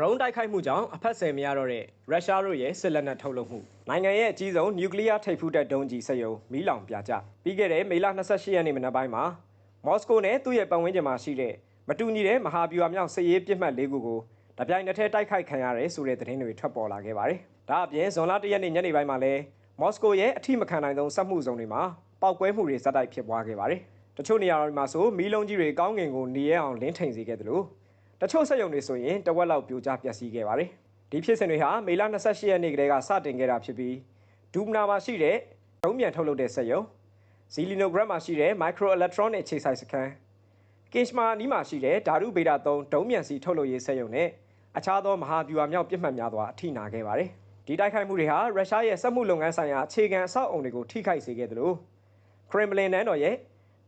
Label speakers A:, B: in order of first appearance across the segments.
A: ဒရုန်းတိုက်ခိုက်မှုကြောင့်အဖက်ဆယ်မရတော့တဲ့ရုရှားတို့ရဲ့စစ်လက်နက်ထုတ်လုပ်မှုနိုင်ငံရဲ့အကြီးဆုံးနျူကလ িয়ার ထိပ်ဖူးတပ်ဒုံးကြီးစက်ရုံမီးလောင်ပြကြပြီးခဲ့တဲ့မေလ28ရက်နေ့မနက်ပိုင်းမှာမော်စကိုနဲ့သူ့ရဲ့ပတ်ဝန်းကျင်မှာရှိတဲ့မတူညီတဲ့မဟာဗျူဟာမြောက်စစ်ရေးပြစ်မှတ်၄ခုကိုတပြိုင်နက်တည်းတိုက်ခိုက်ခံရတယ်ဆိုတဲ့သတင်းတွေထွက်ပေါ်လာခဲ့ပါတယ်။ဒါအပြင်ဇွန်လ၁ရက်နေ့ညနေပိုင်းမှာလည်းမော်စကိုရဲ့အထိမခံနိုင်သောစက်မှုဇုံတွေမှာပောက်ကွဲမှုတွေဇက်တိုက်ဖြစ်ပွားခဲ့ပါတယ်။တချို့နေရာတွေမှာဆိုမီးလုံးကြီးတွေကောင်းငင်ကိုနေရအောင်လင်းထိန်စေခဲ့တယ်လို့ တချို့စက်ရုံတွေဆိုရင်တဝက်လောက်ပြိုကျပျက်စီးခဲ့ပါတယ်။ဒီဖြစ်စဉ်တွေဟာမေလ28ရက်နေ့ကတည်းကစတင်ခဲ့တာဖြစ်ပြီးဒူမနာမှာရှိတဲ့ဒုံးမြန်ထုတ်လုပ်တဲ့စက်ရုံဇီလီနိုဂရမ်မှာရှိတဲ့ micro electronic ခြေဆိုင်စခန်းကင်ရှမာနီးမှာရှိတဲ့ဓာတုဗေဒ3ဒုံးမြန်စီထုတ်လုပ်ရေးစက်ရုံနဲ့အခြားသောမဟာဗျူဟာမြောက်ပြစ်မှတ်များစွာအထိနာခဲ့ပါတယ်။ဒီတိုက်ခိုက်မှုတွေဟာရုရှားရဲ့စက်မှုလုပ်ငန်းဆိုင်ရာအခြေခံအဆောက်အုံတွေကိုထိခိုက်စေခဲ့တယ်လို့ခရမ်မလင်နန်းတော်ရဲ့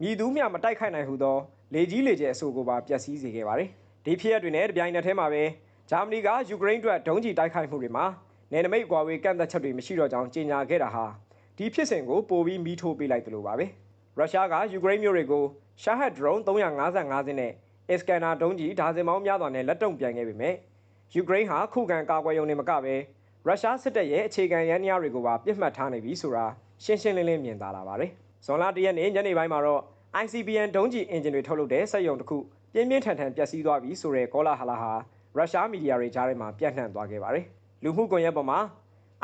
A: မြည်သူမျှမတိုက်ခိုက်နိုင်ဟုသောလေကြီးလေကျဲအဆိုကိုပါပျက်စီးစေခဲ့ပါတယ်။ ဒီဖြစ်ရပ်တွေနဲ့တပြိုင်နက်တည်းမှာပဲဂျာမနီကယူကရိန်းအတွက်ဒုံးကျည်တိုက်ခိုက်မှုတွေမှာနယ်နိမိတ်ကွာဝေးကန့်သက်ချက်တွေမရှိတော့ကြောင်းကြေညာခဲ့တာဟာဒီဖြစ်စဉ်ကိုပိုပြီးမီးထိုးပေးလိုက်တယ်လို့ပါပဲရုရှားကယူကရိန်းမျိုးတွေကိုရှာဟတ်ဒရုန်း355စင်းနဲ့အစ္စကန်နာဒုံးကျည်ဒါဇင်ပေါင်းများစွာနဲ့လက်တုံ့ပြန်ခဲ့ပေမဲ့ယူကရိန်းဟာခုခံကာကွယ်ရုံနဲ့မကပဲရုရှားစစ်တပ်ရဲ့အခြေခံရန်ရားတွေကိုပါပြစ်မှတ်ထားနေပြီဆိုတာရှင်းရှင်းလင်းလင်းမြင်သာလာပါတယ်။ဇွန်လ၁ရက်နေ့ညနေပိုင်းမှာတော့ ICBM ဒုံးကျည်အင်ဂျင်တွေထုတ်လုပ်တဲ့စက်ရုံတစ်ခု ပြင်းပြင်းထန်ထန်ပျက်စီးသွားပြီဆိုတဲ့ကောလာဟလာဟာရုရှားမီဒီယာတွေကြားထဲမှာပြန့်နှံ့သွားခဲ့ပါတယ်။လူမှုကွန်ရက်ပေါ်မှာ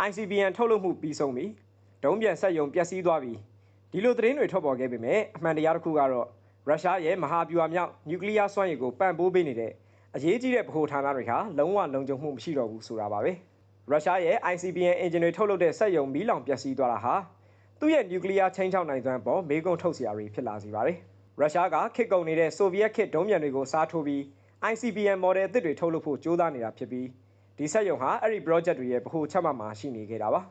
A: ICBM ထုတ်လုပ်မှုပြီးဆုံးပြီ။ဒုံးပြန်ဆက်ယုံပျက်စီးသွားပြီ။ဒီလိုသတင်းတွေထွက်ပေါ်ခဲ့ပေမဲ့အမှန်တရားတစ်ခုကတော့ရုရှားရဲ့မဟာဗျူဟာမြောက်နျူကလ িয়ার စွမ်းရည်ကိုပံ့ပိုးပေးနေတဲ့အရေးကြီးတဲ့ဗဟိုဌာနတွေဟာလုံးဝလုံခြုံမှုမရှိတော့ဘူးဆိုတာပါပဲ။ရုရှားရဲ့ ICBM အင်ဂျင်တွေထုတ်လုပ်တဲ့စက်ယုံမီးလောင်ပျက်စီးသွားတာဟာသူ့ရဲ့နျူကလ িয়ারချင်းချောက်နိုင်စွမ်းပေါ်မေးခွန်းထုတ်စရာတွေဖြစ်လာစေပါတယ်။ ရုရှားကခေတ်ကုန်နေတဲ့ဆိုဗီယက်ခေတ်ဒုံးမြန်တွေကိုစားထိုးပြီး ICBM မော်ဒယ်အသစ်တွေထုတ်လုပ်ဖို့ကြိုးစားနေတာဖြစ်ပြီးဒီဆက်ယုံဟာအဲ့ဒီ project တွေရဲ့ဗဟိုချက်မှတ်မှာရှိနေခဲ့တာပါ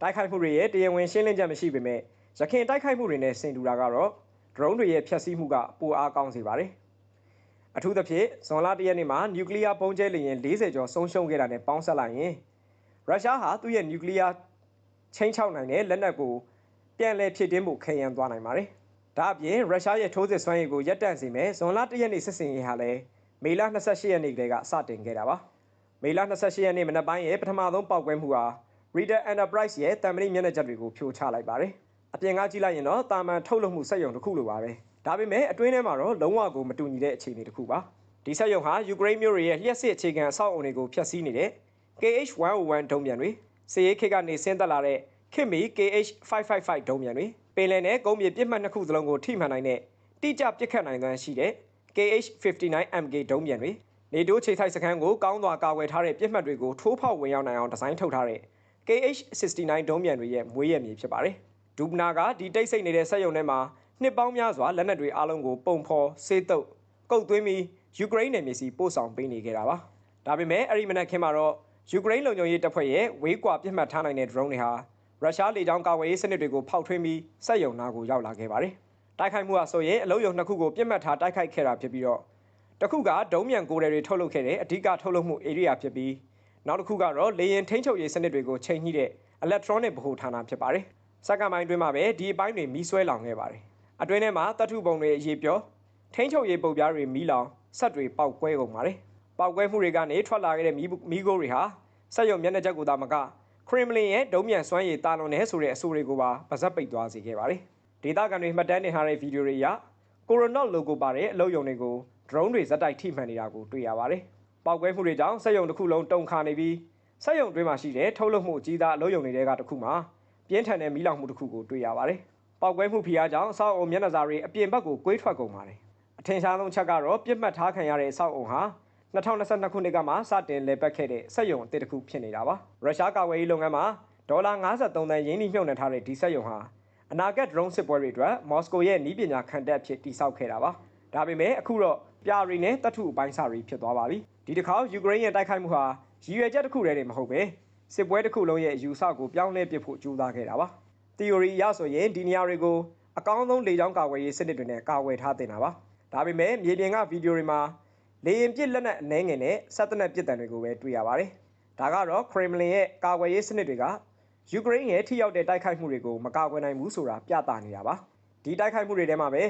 A: တိုက်ခိုက်မှုတွေရဲ့တရားဝင်ရှင်းလင်းချက်မရှိပေမဲ့ရခင်တိုက်ခိုက်မှုတွေနဲ့ဆင်တူတာကတော့ drone တွေရဲ့ဖျက်ဆီးမှုကပိုအားကောင်းစေပါတယ်အထူးသဖြင့်ဇွန်လ၁ရက်နေ့မှာနျူကလ িয়ার ပုံကျဲလေယာဉ်40ကျော်ဆုံးရှုံးခဲ့တာနဲ့ပေါင်းဆက်လိုက်ရင်ရုရှားဟာသူ့ရဲ့နျူကလ িয়ার ချင်းချောက်နိုင်တဲ့လက်နက်ကိုပြန်လည်ဖြစ်တင်းဖို့ခဲယမ်းသွားနိုင်ပါတယ်။ ဒါအပြင်ရုရှားရဲ့ထိုးစစ်စွမ်းရည်ကိုရပ်တန့်စေမယ်ဇွန်လ၁ရက်နေ့စစ်စင်ရေးဟာလည်းမေလ28ရက်နေ့ကတည်းကစတင်ခဲ့တာပါမေလ28ရက်နေ့မနက်ပိုင်းရဲ့ပထမဆုံးပောက်ကွဲမှုဟာ Reader Enterprise ရဲ့တံမဏိမျက်နှာချက်တွေကိုဖြိုချလိုက်ပါတယ်အပြင်ကကြည့်လိုက်ရင်တော့တာမန်ထုတ်လုပ်မှုစက်ရုံတစ်ခုလိုပါပဲဒါပေမဲ့အတွင်းထဲမှာတော့လုံးဝကိုမတူညီတဲ့အခြေအနေတစ်ခုပါဒီစက်ရုံဟာယူကရိန်းမျိုးရဲ့လျှက်စစ်အခြေခံအဆောက်အုံတွေကိုဖျက်ဆီးနေတဲ့ KH101 ဒုံးပြန်တွေစစ်ရေးခေတ်ကနေဆင်းသက်လာတဲ့ခင်မီ KH555 ဒုံးပြန်တွေ ပင်လယ်နဲ့ကုန်းမြေပြစ်မှတ်နှစ်ခုစလုံးကိုထိမှန်နိုင်တဲ့တိကျပစ်ခတ်နိုင်သွမ်းရှိတဲ့ KH-59MK ဒုံးပြန်တွေနေတိုးခြေထိုက်စခန်းကိုကောင်းစွာကာကွယ်ထားတဲ့ပြစ်မှတ်တွေကိုထိုးဖောက်ဝင်ရောက်နိုင်အောင်ဒီဇိုင်းထုတ်ထားတဲ့ KH-69 ဒုံးပြန်တွေရဲ့မွေးရမြေဖြစ်ပါတယ်။ဒူပနာကဒီတိတ်ဆိတ်နေတဲ့စက်ရုံထဲမှာနှစ်ပေါင်းများစွာလက်နက်တွေအားလုံးကိုပုံဖော်ဆေးတုပ်ကုတ်သွင်းပြီးယူကရိန်းနယ်မြေစီပို့ဆောင်ပေးနေခဲ့တာပါ။ဒါပေမဲ့အဲ့ဒီမနက်ခင်းမှာတော့ယူကရိန်းလုံခြုံရေးတပ်ဖွဲ့ရဲ့ဝေးကွာပြစ်မှတ်ထားနိုင်တဲ့ drone တွေဟာ ရုရှားလေကြောင်းကာကွယ်ရေးစနစ်တွေကိုဖောက်ထွင်းပြီးစက်ယုံနာကိုရောက်လာခဲ့ပါတယ်။တိုက်ခိုက်မှုဟာဆိုရင်အလုံးယုံနှစ်ခုကိုပြစ်မှတ်ထားတိုက်ခိုက်ခဲ့တာဖြစ်ပြီးတော့တစ်ခုကဒုံးမြန်ကိုယ်တွေထုတ်လုပ်ခဲ့တဲ့အဓိကထုတ်လုပ်မှု area ဖြစ်ပြီးနောက်တစ်ခုကတော့လေယာဉ်ထိန်းချုပ်ရေးစနစ်တွေကိုချိန်ညှိတဲ့ electronic ဗဟိုဌာနဖြစ်ပါတယ်။စက္ကန့်ပိုင်းတွင်းမှာပဲဒီအပိုင်းတွေမီးဆွဲလောင်ခဲ့ပါတယ်။အတွင်းထဲမှာတတ်ထုပုံတွေရေပြောထိန်းချုပ်ရေးပုတ်ပြားတွေမီးလောင်ဆက်တွေပေါက်ကွဲကုန်ပါတယ်။ပေါက်ကွဲမှုတွေကနေထွက်လာခဲ့တဲ့မီးမီးခိုးတွေဟာစက်ရုံမျက်နှာချက်ကိုသာမက ခရမ်လင်ရဲ့ဒုံးမြန်စွမ်းရည်တာလွန်နေဆိုတဲ့အဆိုတွေကိုပါပါဇက်ပိတ်သွားစေခဲ့ပါတယ်။ဒေတာကန်တွေမှတ်တမ်းတင်ထားတဲ့ဗီဒီယိုတွေအရကိုရိုနော့လိုဂိုပါတဲ့အလုပ်ယုံတွေကို drone တွေဇက်တိုက်ထိမှန်နေတာကိုတွေ့ရပါတယ်။ပောက်ကွဲမှုတွေကြောင့်စက်ယုံတစ်ခုလုံးတုန်ခါနေပြီးစက်ယုံတွင်းမှာရှိတဲ့ထုတ်လုပ်မှုအကြီးသားအလုပ်ယုံတွေကတစ်ခုမှာပြင်းထန်တဲ့မီးလောင်မှုတစ်ခုကိုတွေ့ရပါတယ်။ပောက်ကွဲမှုဖိအားကြောင့်အဆောက်အုံမျက်နှာစာတွေအပြင်ဘက်ကိုကွေးထွက်ကုန်ပါတယ်။အထင်ရှားဆုံးချက်ကတော့ပြစ်မှတ်ထားခံရတဲ့အဆောက်အုံဟာ 2022ခုနှစ်ကမှစတင်လည်ပတ်ခဲ့တဲ့စက်ယုံအသစ်တစ်ခုဖြစ်နေတာပါရုရှားကာကွယ်ရေးလုပ်ငန်းမှာဒေါ်လာ53သန်းရင်းနှီးမြှုပ်နှံထားတဲ့ဒီစက်ယုံဟာအနာဂတ် drone စစ်ပွဲတွေအတွက်မော်စကိုရဲ့နည်းပညာခံတပ်ဖြစ်တည်ဆောက်ခဲ့တာပါဒါပေမဲ့အခုတော့ပြရီနဲ့တတ်ထုအပိုင်းစာတွေဖြစ်သွားပါပြီဒီတစ်ခါယူကရိန်းရဲ့တိုက်ခိုက်မှုဟာရည်ရွယ်ချက်တစ်ခုတည်းနဲ့မဟုတ်ပဲစစ်ပွဲတစ်ခုလုံးရဲ့အယူဆကိုပြောင်းလဲပစ်ဖို့ကြိုးစားခဲ့တာပါ theory အရဆိုရင်ဒီနေရာတွေကိုအကောင်းဆုံးလေကြောင်းကာကွယ်ရေးစနစ်တွေနဲ့ကာကွယ်ထားတင်တာပါဒါပေမဲ့မြေပြင်ကဗီဒီယိုတွေမှာ လေရင်ပစ်လက်နက်အနှဲငယ်နဲ့စက်တနက်ပစ်တံတွေကိုပဲတွေ့ရပါတယ်။ဒါကတော့ခရမ်လင်ရဲ့ကာကွယ်ရေးစနစ်တွေကယူကရိန်းရဲ့ထိရောက်တဲ့တိုက်ခိုက်မှုတွေကိုမကာကွယ်နိုင်ဘူးဆိုတာပြသနေတာပါ။ဒီတိုက်ခိုက်မှုတွေထဲမှာပဲ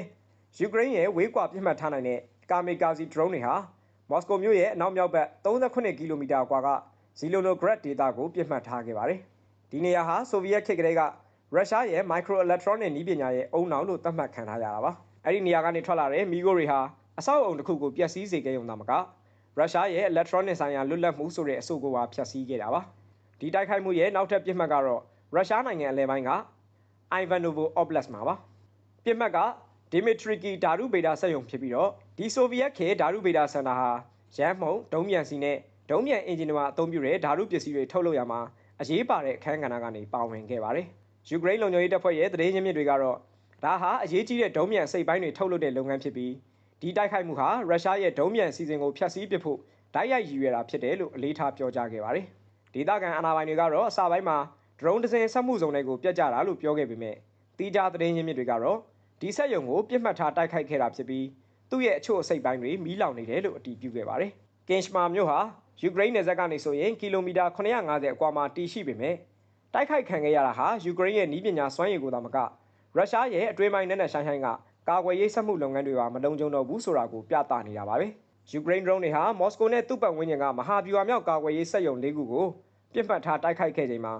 A: ယူကရိန်းရဲ့ဝေးကွာပြစ်မှတ်ထားနိုင်တဲ့ကာမီကာစီ drone တွေဟာမော်စကိုမြို့ရဲ့အနောက်မြောက်ဘက်38ကီလိုမီတာကွာကဇီလိုနိုဂရက်ဒေသကိုပြစ်မှတ်ထားခဲ့ပါတယ်။ဒီနေရာဟာဆိုဗီယက်ခေတ်ကလေးကရုရှားရဲ့ micro electronic နည်းပညာရဲ့အုံနောက်လို့သတ်မှတ်ခံထားရတာပါ။အဲ့ဒီနေရာကနေထွက်လာတဲ့မီဂိုတွေဟာ အဆောက်အုံတစ်ခုကိုပျက်စီးစေခဲ့ရုံသာမကရုရှားရဲ့ electronic ဆိုင်ရာလွတ်လပ်မှုဆိုတဲ့အဆိုကိုပါဖျက်ဆီးခဲ့တာပါ။ဒီတိုက်ခိုက်မှုရဲ့နောက်ထပ်ပြစ်မှတ်ကတော့ရုရှားနိုင်ငံအလဲပိုင်းက Ivanovo Oblast မှာပါ။ပြစ်မှတ်က Dmitriki ဓာတုဗေဒစက်ရုံဖြစ်ပြီးတော့ဒီဆိုဗီယက်ခေတ်ဓာတုဗေဒစင်တာဟာရမ်းမှုံဒုံးမြန်စီနဲ့ဒုံးမြန်အင်ဂျင်တွေမှာအသုံးပြုတဲ့ဓာတုပစ္စည်းတွေထုတ်လုပ်ရမှာအရေးပါတဲ့အခန်းကဏ္ဍကနေပါဝင်ခဲ့ပါတယ်။ယူကရိန်းလုံခြုံရေးတပ်ဖွဲ့ရဲ့သတင်းရင်းမြစ်တွေကတော့ဒါဟာအရေးကြီးတဲ့ဒုံးမြန်စိတ်ပိုင်းတွေထုတ်လုပ်တဲ့လုပ်ငန်းဖြစ်ပြီး ဒီတိုက်ခိုက်မှုဟာရုရှားရဲ့ဒုံးမြန်စီစဉ်ကိုဖျက်ဆီးပစ်ဖို့တိုက်ရိုက်ရည်ရွယ်တာဖြစ်တယ်လို့အလေးထားပြောကြားခဲ့ပါတယ်။ဒေသခံအာဏာပိုင်တွေကတော့အစပိုင်းမှာဒရုန်းတစ်စင်းဆက်မှုစုံတွေကိုပြတ်ကြတာလို့ပြောခဲ့ပေမဲ့တီးခြားသတင်းရင်းမြစ်တွေကတော့ဒီဆက်ယုံကိုပြစ်မှတ်ထားတိုက်ခိုက်ခဲ့တာဖြစ်ပြီးသူ့ရဲ့အချို့အစိတ်ပိုင်းတွေမီးလောင်နေတယ်လို့အတည်ပြုခဲ့ပါတယ်။ကင်ရှမာမြို့ဟာယူကရိန်းနယ်စပ်ကနေဆိုရင်ကီလိုမီတာ950အကွာမှာတည်ရှိပေမဲ့တိုက်ခိုက်ခံခဲ့ရတာဟာယူကရိန်းရဲ့နီးပညာစွမ်းရည်ကိုသာမကရုရှားရဲ့အတွင်းပိုင်းနဲ့နဲ့ဆိုင်ဆိုင်က ကာကွယ်ရေးစက်မှုလုပ်ငန်းတွေပါမလုံခြုံတော့ဘူးဆိုတာကိုပြသနေတာပါပဲ။ယူကရိန်းဒရုန်းတွေဟာမော်စကိုနဲ့သူ့ပတ်ဝန်းကျင်ကမဟာဗျူဟာမြောက်ကာကွယ်ရေးစက်ရုံ၄ခုကိုပြစ်မှတ်ထားတိုက်ခိုက်ခဲ့ချိန်မှာ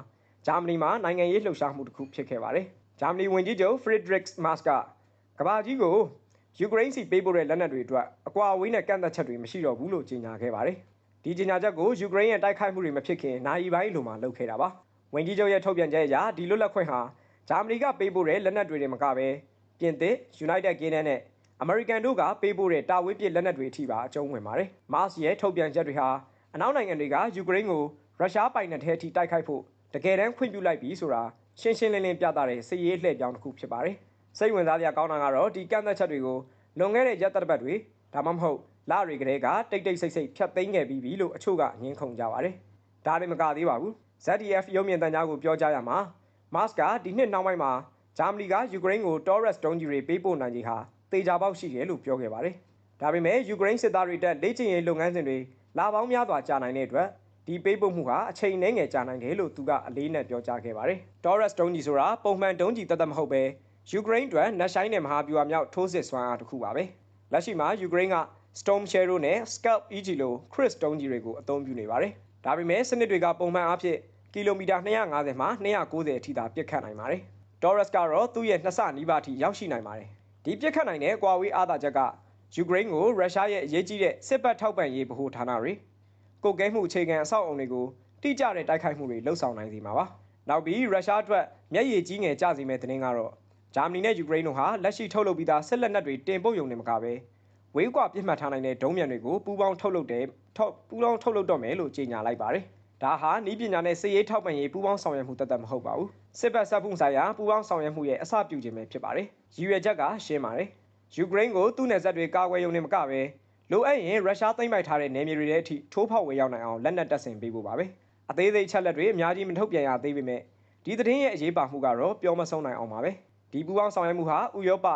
A: ဂျာမနီမှာနိုင်ငံရေးလှုပ်ရှားမှုတစ်ခုဖြစ်ခဲ့ပါတယ်။ဂျာမနီဝန်ကြီးချုပ်ဖရစ်ဒရစ်မတ်ကကမ္ဘာကြီးကိုယူကရိန်းစီပေးပို့တဲ့လက်နက်တွေအတွက်အကွာအဝေးနဲ့ကန့်သက်ချက်တွေမရှိတော့ဘူးလို့ကြေညာခဲ့ပါတယ်။ဒီကြေညာချက်ကိုယူကရိန်းရဲ့တိုက်ခိုက်မှုတွေမဖြစ်ခင်နိုင်ပိုင်းလိုမှလုပ်ခဲ့တာပါ။ဝန်ကြီးချုပ်ရဲ့ထုတ်ပြန်ချက်အရဒီလွတ်လပ်ခွင့်ဟာဂျာမနီကပေးပို့တဲ့လက်နက်တွေတွေမကဘဲ ပြင်သစ် United Kingdom နဲ့ American တို့ကပေးပို့တဲ့တာဝေးပစ်လက်နက်တွေအထိပါအကျုံးဝင်ပါတယ်။ Mars ရဲ့ထုတ်ပြန်ချက်တွေဟာအနောက်နိုင်ငံတွေကယူကရိန်းကိုရုရှားပိုင်နယ်ထဲအထိတိုက်ခိုက်ဖို့တကယ်တမ်းခွင့်ပြုလိုက်ပြီဆိုတာရှင်းရှင်းလင်းလင်းပြသတဲ့စစ်ရေးလှည့်ပြောင်းတစ်ခုဖြစ်ပါတယ်။စိတ်ဝင်စားစရာကောင်းတာကတော့ဒီကန့်သက်ချက်တွေကိုလွန်ခဲ့တဲ့ရက်သတ္တပတ်တွေဒါမှမဟုတ်လတွေကလေးကတိတ်တိတ်ဆိတ်ဆိတ်ဖြတ်သိမ်းခဲ့ပြီးပြီလို့အချို့ကငင်းခုန်ကြပါတယ်။ဒါလည်းမကသေးပါဘူး။ ZDF ရုံမြင့်တန်ကြားကိုပြောကြားရမှာ Mars ကဒီနှစ်နောက်ပိုင်းမှာ ဂျာမနီကယူကရိန်းကို Taurus ဒုံးကျည်တွေပေးပို့နိုင်ခြင်းဟာတေချာပေါက်ရှိတယ်လို့ပြောခဲ့ပါတယ်။ဒါပေမဲ့ယူကရိန်းစစ်သားတွေတက်လေ့ကျင့်ရေးလုပ်ငန်းစဉ်တွေလာပေါင်းများစွာကြာနိုင်တဲ့အတွက်ဒီပေးပို့မှုဟာအချိန်နှဲငယ်ကြာနိုင်တယ်လို့သူကအလေးနဲ့ပြောကြားခဲ့ပါတယ်။ Taurus ဒုံးကျည်ဆိုတာပုံမှန်ဒုံးကျည်တသက်မဟုတ်ပဲယူကရိန်းအတွက်နက်ဆိုင်နဲ့မဟာဗျူဟာမြောက်ထိုးစစ်စွမ်းအားတစ်ခုပါပဲ။လက်ရှိမှာယူကရိန်းက Storm Shadow နဲ့ Scalp EG လို Chris ဒုံးကျည်တွေကိုအသုံးပြုနေပါတယ်။ဒါပေမဲ့စနစ်တွေကပုံမှန်အားဖြင့်ကီလိုမီတာ250မှ290အထိသာပြစ်ခတ်နိုင်ပါတယ်။ Taurus ကတော့သူ့ရဲ့နှစ်ဆနီးပါးအထိရောက်ရှိနိုင်ပါတယ်။ဒီပြစ်ခတ်နိုင်တဲ့ကွာဝေးအားသာချက်ကယူကရိန်းကိုရုရှားရဲ့အရေးကြီးတဲ့စစ်ပတ်ထောက်ပံ့ရေးဗဟိုဌာနတွေကုတ်ကဲမှုအခြေခံအဆောက်အုံတွေကိုတိကျတဲ့တိုက်ခိုက်မှုတွေလှုပ်ဆောင်နိုင်စေမှာပါ။နောက်ပြီးရုရှားအတွက်မျက်ရည်ကြီးငယ်ကျစေမဲ့တဲ့တင်းကတော့ဂျာမနီနဲ့ယူကရိန်းတို့ဟာလက်ရှိထုတ်လုပ်ပြီးသားဆက်လက်နက်တွေတင်ပို့ရုံနဲ့မကပဲဝေးကွာပြစ်မှတ်ထားနိုင်တဲ့ဒုံးမြန်တွေကိုပူးပေါင်းထုတ်လုပ်တဲ့ထောက်ပူးပေါင်းထုတ်လုပ်တော့မယ်လို့ကြေညာလိုက်ပါတယ်။ဒါဟာနီးပညာနဲ့စစ်ရေးထောက်ပံ့ရေးပူးပေါင်းဆောင်ရွက်မှုတသက်မဟုတ်ပါဘူး။ စစ်ဘက်ဆက်မှုဆိုင်ရာပူးပေါင်းဆောင်ရွက်မှုရဲ့အစပြုခြင်းပဲဖြစ်ပါတယ်။ရည်ရွယ်ချက်ကရှင်းပါတယ်။ယူကရိန်းကိုသူ့နယ်စပ်တွေကာကွယ်ရုံနဲ့မကပဲလိုအပ်ရင်ရုရှားသိမ်းပိုက်ထားတဲ့နယ်မြေတွေထဲအထိထိုးဖောက်ဝေရောက်နိုင်အောင်လက်နက်တပ်ဆင်ပေးဖို့ပါပဲ။အသေးသေးချက်လက်တွေအများကြီးမထုတ်ပြန်ရသေးပေမဲ့ဒီသတင်းရဲ့အရေးပါမှုကတော့ပြောမဆုံးနိုင်အောင်ပါပဲ။ဒီပူးပေါင်းဆောင်ရွက်မှုဟာဥရောပ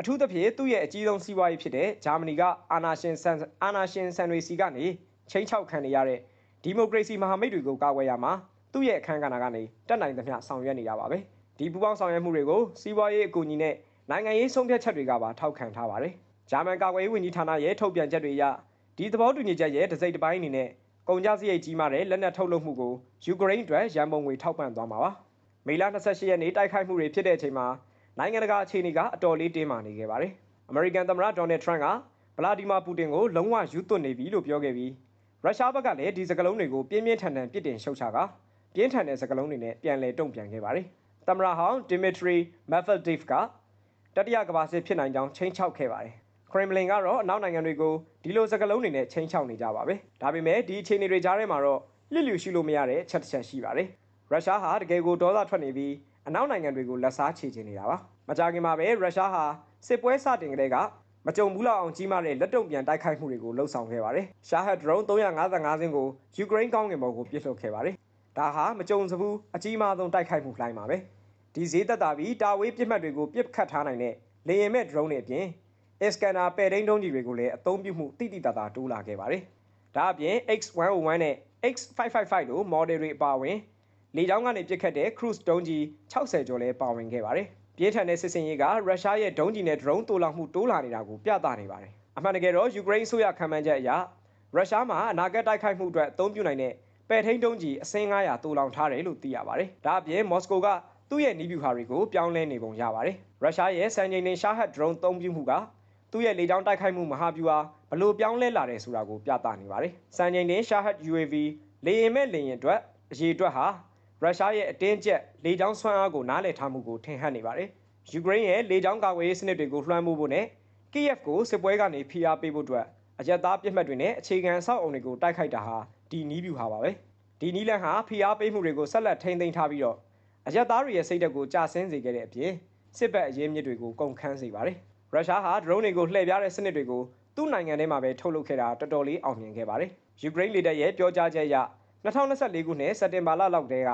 A: အထူးသဖြင့်သူ့ရဲ့အကြီးဆုံးစီးပွားရေးဖြစ်တဲ့ဂျာမနီကအာနာရှင်ဆန်အာနာရှင်ဆန်တွေစီကနေချိန်ချောက်ခံနေရတဲ့ဒီမိုကရေစီမဟာမိတ်တွေကိုကာကွယ်ရမှာ သူ့ရဲ့အခမ်းကဏ္ဍကနေတက်နိုင်သမျှဆောင်ရွက်နေရပါပဲဒီပူးပေါင်းဆောင်ရွက်မှုတွေကိုစီးပွားရေးအကူအညီနဲ့နိုင်ငံရေးဆုံးဖြတ်ချက်တွေကပါထောက်ခံထားပါတယ်ဂျာမန်ကာကွယ်ရေးဝန်ကြီးဌာနရဲ့ထုတ်ပြန်ချက်တွေအရဒီသဘောတူညီချက်ရဲ့တစိမ့်တစ်ပိုင်းအနေနဲ့ကုန်ကျစရိတ်ကြီးမားတဲ့လက်နက်ထုတ်လုပ်မှုကိုယူကရိန်းအတွက်ရန်ပုံငွေထောက်ပံ့သွားမှာပါမေလ28ရက်နေ့တိုက်ခိုက်မှုတွေဖြစ်တဲ့အချိန်မှာနိုင်ငံတကာအခြေအနေကအတော်လေးတင်းမာနေခဲ့ပါတယ်။အမေရိကန်သမ္မတဒေါ်နယ်ထရန့်ကဗလာဒီမာပူတင်ကိုလုံးဝယူသွတ်နေပြီလို့ပြောခဲ့ပြီးရုရှားဘက်ကလည်းဒီစကလုံးတွေကိုပြင်းပြင်းထန်ထန်ပြစ်တင်ရှုတ်ချက ပြင်းထန်တဲ့စကလုံးတွေနဲ့ပြန်လည်တုံ့ပြန်ခဲ့ပါတယ်။သမ္မတဟောင်းဒီမစ်ထရီမက်ဖယ်ဒေ့ဗ်ကတတိယကမ္ဘာစစ်ဖြစ်နိုင်ကြောင်းချိန်ချောက်ခဲ့ပါတယ်။ခရမ်မလင်ကတော့အနောက်နိုင်ငံတွေကိုဒီလိုစကလုံးတွေနဲ့ချိန်ချောက်နေကြပါပဲ။ဒါပေမဲ့ဒီအခြေအနေတွေကြားထဲမှာတော့လစ်လျူရှိလို့မရတဲ့အချက်တစ်ချက်ရှိပါတယ်။ရုရှားဟာတကယ်ကိုဒေါသထွက်နေပြီးအနောက်နိုင်ငံတွေကိုလက်စားချေချင်နေတာပါမကြခင်မှာပဲရုရှားဟာစစ်ပွဲစတင်ကလေးကမကြုံဘူးလောက်အောင်ကြီးမားတဲ့လက်တုံပြန်တိုက်ခိုက်မှုတွေကိုလှုံ့ဆော်ခဲ့ပါတယ်ရှာဟက်ဒရုန်း355စင်းကိုယူကရိန်းကောင်းကင်ပေါ်ကိုပစ်လွှတ်ခဲ့ပါတယ် ဒါဟာမကြုံစဘူးအကြီးမားဆုံးတိုက်ခိုက်မှုလှိုင်းပါပဲဒီဈေးသက်တာပြီးတာဝေးပြစ်မှတ်တွေကိုပြစ်ခတ်ထားနိုင်တဲ့လေယာဉ်မဲ့ဒရုန်းတွေအပြင်အစ္စကန်နာပဲ့ဒိန်းတုံးကြီးတွေကိုလည်းအသုံးပြုမှုတိတိတသာတိုးလာခဲ့ပါတယ်ဒါအပြင် X101 နဲ့ X555 တို့ model တွေအပါအဝင်လေကြောင်းကနေပစ်ခတ်တဲ့ cruise ဒုံးကြီး60ကျော်လည်းပါဝင်ခဲ့ပါတယ်။ပြင်းထန်တဲ့စစ်စင်ရေးကရုရှားရဲ့ဒုံးကြီးနဲ့ drone တိုးလောင်မှုတိုးလာနေတာကိုပြသနေပါတယ်။အမှန်တကယ်တော့ယူကရိန်းအစိုးရခံမှန်းချက်အရရုရှားမှာအနာဂတ်တိုက်ခိုက်မှုအတွက်အသုံးပြုနိုင်တဲ့ ပဲ့ထိန်းတုံးကြီးအစင်း900တူလောင်ထားတယ်လို့သိရပါတယ်။ဒါအပြင်မော်စကိုကသူ့ရဲ့နီးဗျူဟာတွေကိုပြောင်းလဲနေပုံရပါတယ်။ရုရှားရဲ့စံချိန်တင်ရှားဟတ်ဒရုန်းသုံးပြုမှုကသူ့ရဲ့လေကြောင်းတိုက်ခိုက်မှုမဟာဗျူဟာဘလို့ပြောင်းလဲလာတယ်ဆိုတာကိုပြသနေပါတယ်။စံချိန်တင်ရှားဟတ် UAV လေယာဉ်မဲ့လေယာဉ်အတွက်အရေးအတွက်ဟာရုရှားရဲ့အတင်းကျပ်လေကြောင်းဆွမ်းအားကိုနားလည်ထားမှုကိုထင်ဟပ်နေပါတယ်။ယူကရိန်းရဲ့လေကြောင်းကာကွယ်ရေးစနစ်တွေကိုလွှမ်းမိုးဖို့နဲ့ KF ကိုစစ်ပွဲကနေဖိအားပေးဖို့အတွက်အရက်သားပြစ်မှတ်တွေနဲ့အခြေခံအဆောက်အုံတွေကိုတိုက်ခိုက်တာဟာ ဒီနီးဗျူဟာပါပဲဒီနီးလန်ဟာဖိအားပေးမှုတွေကိုဆက်လက်ထိန်းသိမ်းထားပြီးတော့အရက်သားတွေရဲ့စိတ်ဓာတ်ကိုကြာဆင်းစေခဲ့တဲ့အပြင်စစ်ဘက်အရေးမြစ်တွေကိုကုန်ခန်းစေပါတယ်ရုရှားဟာဒရုန်းတွေကိုလှည့်ပြားတဲ့စနစ်တွေကိုသူ့နိုင်ငံထဲမှာပဲထုတ်လုပ်ခဲ့တာတော်တော်လေးအောင်မြင်ခဲ့ပါတယ်ယူကရိန်းလေတပ်ရဲ့ပြောကြားချက်အရ2024ခုနှစ်စက်တင်ဘာလလောက်တည်းက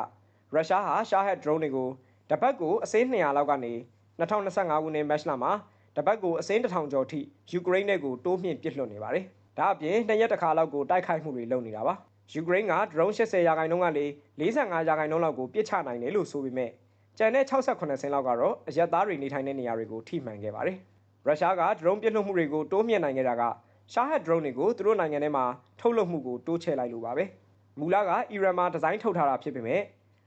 A: ရုရှားဟာရှားဟက်ဒရုန်းတွေကိုတပတ်ကိုအစင်း200လောက်ကနေ2025ခုနှစ်မတ်လမှာတပတ်ကိုအစင်း1000ကျော်ထိယူကရိန်းနယ်ကိုတိုးမြင့်ပစ်လွှတ်နေပါတယ်။ ဒါအပြင်နှစ်ရက်တစ်ခါလောက်ကိုတိုက်ခိုက်မှုတွေလုပ်နေတာပါ။ယူကရိန်းကဒရုန်း80ရာခိုင်နှုန်းကနေ45ရာခိုင်နှုန်းလောက်ကိုပစ်ချနိုင်တယ်လို့ဆိုပေမဲ့ကျန်တဲ့68ဆင်းလောက်ကတော့အရက်သားတွေနေထိုင်တဲ့နေရာတွေကိုထိမှန်ခဲ့ပါတယ်။ရုရှားကဒရုန်းပစ်လွှတ်မှုတွေကိုတိုးမြင့်နိုင်ခဲ့တာကရှားဟက်ဒရုန်းတွေကိုသူတို့နိုင်ငံထဲမှာထုတ်လုပ်မှုကိုတိုးချဲ့လိုက်လို့ပါပဲ။မူလကအီရန်မှာဒီဇိုင်းထုတ်ထားတာဖြစ်ပေမဲ့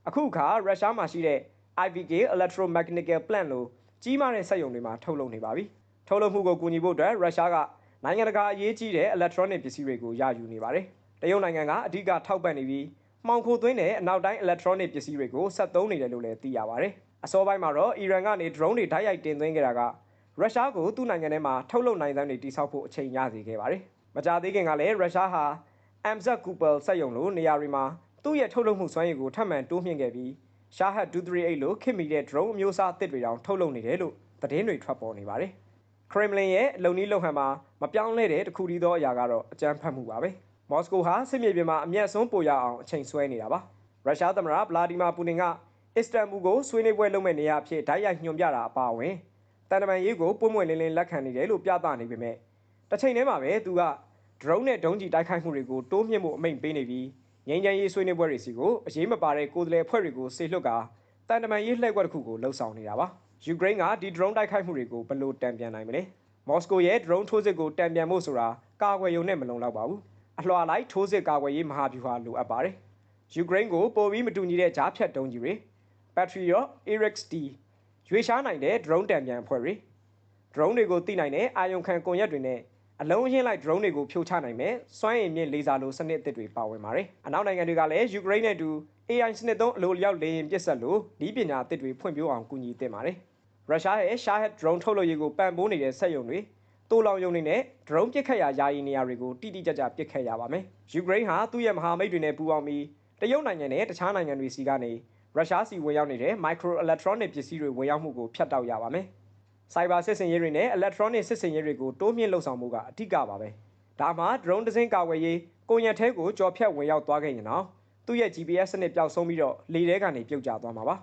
A: အခုအခါရုရှားမှာရှိတဲ့ IVK Electromechanical Plant လို့ကြီးမားတဲ့စက်ရုံတွေမှာထုတ်လုပ်နေပါပြီ။ထုတ်လုပ်မှုကိုကူညီဖို့အတွက်ရုရှားက နိုင်ငံတကာအရေးကြီးတဲ့ electronic ပစ္စည်းတွေကိုရယူနေပါတယ်။တရုတ်နိုင်ငံကအဓိကထောက်ပံ့နေပြီးမှောင်ခိုသွင်းတဲ့အနောက်တိုင်း electronic ပစ္စည်းတွေကိုဆက်သုံးနေတယ်လို့လည်းသိရပါတယ်။အစောပိုင်းမှာတော့အီရန်ကနေ drone တွေဓာတ်ရိုက်တင်သွင်းခဲ့တာကရုရှားကိုသူ့နိုင်ငံထဲမှာထုတ်လုပ်နိုင်တဲ့တွေတိစောက်ဖို့အချိန်ရစေခဲ့ပါတယ်။မကြသေးခင်ကလည်းရုရှားဟာ MZ Kupel စက်ရုံလိုနေရာတွေမှာသူ့ရဲ့ထုတ်လုပ်မှုစွမ်းရည်ကိုထပ်မံတိုးမြှင့်ခဲ့ပြီးရှားဟတ်238လို့ခင်မီတဲ့ drone အမျိုးအစားအသစ်တွေတောင်ထုတ်လုပ်နေတယ်လို့သတင်းတွေထွက်ပေါ်နေပါတယ်။ Kremlin ရဲ့လုံနီးလုံဟန်မှာမပြောင်းလဲတဲ့တခုတည်းသောအရာကတော့အကြမ်းဖက်မှုပါပဲ။မော်စကိုဟာစစ်မြေပြင်မှာအမျက်ဆုံးပိုရအောင်အချိန်ဆွဲနေတာပါ။ရုရှားသမ္မတဗလာဒီမာပူတင်ကအစ္စတန်ဘူကိုဆွေးနွေးပွဲလုပ်မဲ့နေရာအဖြစ်ဓာတ်ရိုက်ညွှန်ပြတာအပါအဝင်တန်တမန်ရေးကိုပွင့်ပွင့်လင်းလင်းလက်ခံနေတယ်လို့ပြသနေပေမဲ့တစ်ချိန်တည်းမှာပဲသူကဒရုန်းနဲ့ဒုံးကျည်တိုက်ခိုက်မှုတွေကိုတိုးမြှင့်ဖို့အမိန့်ပေးနေပြီးငြိမ်းချမ်းရေးဆွေးနွေးပွဲတွေစီကိုအရေးမပါတဲ့ကိုယ်စားလှယ်အဖွဲ့တွေကိုဆေလွတ်ကာတ န်တမန်ရေးလှည့်ကွက်တစ်ခုကိုလှုပ်ဆောင်နေတာပါယူကရိန်းကဒီ drone တိုက်ခိုက်မှုတွေကိုဘယ်လိုတံပြန်နိုင်မလဲမော်စကိုရဲ့ drone ထိုးစစ်ကိုတံပြန်ဖို့ဆိုတာကာကွယ်ရုံနဲ့မလုံလောက်ပါဘူးအလွှာလိုက်ထိုးစစ်ကာကွယ်ရေးမဟာဗျူဟာလိုအပ်ပါတယ်ယူကရိန်းကိုပိုပြီးမတူညီတဲ့ဂျားဖြတ်တုံးကြီးတွေ Patriot Irix-T ရွေရှားနိုင်တဲ့ drone တံပြန်အဖွဲ့တွေ drone တွေကိုသိနိုင်တဲ့အာယုံခံကွန်ရက်တွေနဲ့အလုံးရင်းလိုက် drone တွေကိုဖြိုချနိုင်မဲ့စွမ်းရည်မြင့်လေဆာလိုစနစ်အသစ်တွေပါဝင်ပါတယ်။အနောက်နိုင်ငံတွေကလည်းယူကရိန်းနဲ့အတူ AI စနစ်သုံးအလိုလျောက်လေယာဉ်ပစ်ဆက်လို့ဒီပညာအသစ်တွေဖွံ့ဖြိုးအောင်ကူညီသင့်ပါတယ်။ရုရှားရဲ့ Shahed drone ထုတ်လုပ်ရေးကိုပံ့ပိုးနေတဲ့စက်ရုံတွေတိုးလောင်ရုံတွေနဲ့ drone ပစ်ခတ်ရာယာယီနေရာတွေကိုတိတိကျကျပစ်ခတ်ရပါမယ်။ယူကရိန်းဟာသူ့ရဲ့မဟာမိတ်တွေနဲ့ပူးပေါင်းပြီးတရုတ်နိုင်ငံနဲ့တခြားနိုင်ငံတွေစီကနေရုရှားစီဝင်ရောက်နေတဲ့ micro electronic ပစ္စည်းတွေဝင်ရောက်မှုကိုဖျက်တောက်ရပါမယ်။စိုက်ဘာစစ်စင်ရေးတွေနဲ့ electronic စစ်စင်ရေးတွေကိုတိုးမြင့်လှုပ်ဆောင်မှုကအဓိကပါပဲဒါမှ drone တစ်စင်းကာကွယ်ရေးကိုညက်ထဲကိုကြော်ဖြတ်ဝင်ရောက်သွားခဲ့ရင်တော့ သူ့ရဲ့ GPS စနစ်ပျောက်ဆုံးပြီးတော့လေထဲကနေပြုတ်ကျသွားမှာပါ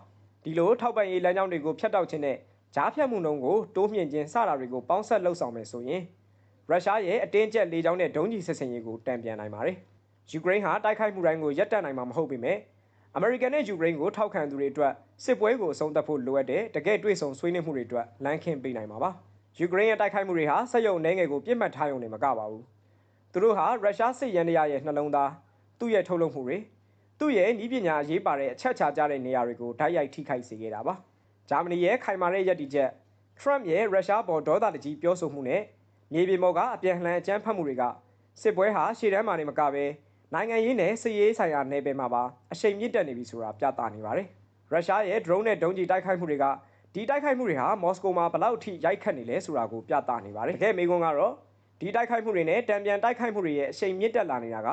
A: ဒီလိုထောက်ပံ့ရေးလမ်းကြောင်းတွေကိုဖျက်တောက်ခြင်းနဲ့ကြားဖြတ်မှုနှုန်းကိုတိုးမြင့်ခြင်းစတာတွေကိုပေါင်းဆက်လှုပ်ဆောင်မယ်ဆိုရင်ရုရှားရဲ့အတင်းကျပ်လေကြောင်းနဲ့ဒုံးကျည်စစ်စင်ရေးကိုတံပြန်နိုင်ပါတယ်ယူကရိန်းဟာတိုက်ခိုက်မှုတိုင်းကိုရပ်တန့်နိုင်မှာမဟုတ်ပေမဲ့အမေရိကန်နဲ့ယူကရိန်းကိုထောက်ခံသူတွေအတွက်စစ်ပွဲကိုအဆုံးသတ်ဖို့လိုအပ်တဲ့တကယ်တွေ့ဆုံဆွေးနွေးမှုတွေအတွက်လမ်းခင်းပေးနိုင်မှာပါယူကရိန်းရဲ့တိုက်ခိုက်မှုတွေဟာစက်ရုံနှဲငယ်ကိုပြစ်မှတ်ထားရုံနဲ့မကပါဘူးသူတို့ဟာရုရှားစစ်ရန်တရားရဲ့နှလုံးသားသူ့ရဲ့ထုတ်လုပ်မှုတွေ သူ့ရဲ့ဤပညာအရေးပါတဲ့အချက်ချာကြတဲ့နေရာတွေကိုဓာတ်ရိုက်ထိခိုက်စေခဲ့တာပါဂျာမနီရဲ့ခိုင်မာတဲ့ရည်တည်ချက်ထရမ့်ရဲ့ရုရှားပေါ်ဒေါသတကြီးပြောဆိုမှုနဲ့မြေပြင်ပေါ်ကအပြန်လှန်အကြမ်းဖက်မှုတွေကစစ်ပွဲဟာရှေ့တန်းမှာနေမကပဲနိုင်ငံရေးနဲ့စစ်ရေးဆိုင်ရာနယ်ပယ်မှာပါအရှိန်မြင့်တက်နေပြီဆိုတာပြသနေပါတယ်။ရုရှားရဲ့ drone နဲ့ဒုံးကျည်တိုက်ခိုက်မှုတွေကဒီတိုက်ခိုက်မှုတွေဟာမော်စကိုမှာဘလောက်ထိရိုက်ခတ်နေလဲဆိုတာကိုပြသနေပါတယ်။တကယ်မေးခွန်းကတော့ဒီတိုက်ခိုက်မှုတွေနဲ့တံပြန်တိုက်ခိုက်မှုတွေရဲ့အရှိန်မြင့်တက်လာနေတာက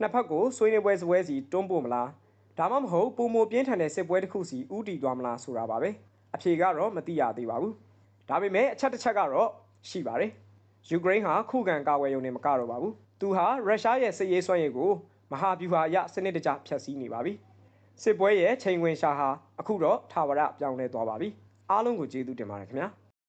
A: နှစ်ဖက်ကိုဆွေးနွေးပွဲစပွဲစီတွန်းပို့မလားဒါမှမဟုတ်ပုံမပြင်းထန်တဲ့စစ်ပွဲတစ်ခုစီဥတီသွားမလားဆိုတာပါပဲ။အဖြေကတော့မသိရသေးပါဘူး။ဒါပေမဲ့အချက်တစ်ချက်ကတော့ရှိပါတယ်။ယူကရိန်းဟာခုခံကာကွယ်ရုံနဲ့မကတော့ပါဘူး။သူဟာရုရှားရဲ့စစ်ရေးစွမ်းရည်ကိုမဟာဗျူဟာအရစနစ်တကျဖျက်ဆီးနေပါပြီစစ်ပွဲရဲ့ချိန်ဝင်ရှာဟာအခုတော့ထာဝရပြောင်းလဲသွားပါပြီအားလုံးကိုကျေးဇူးတင်ပါတယ်ခင်ဗျာ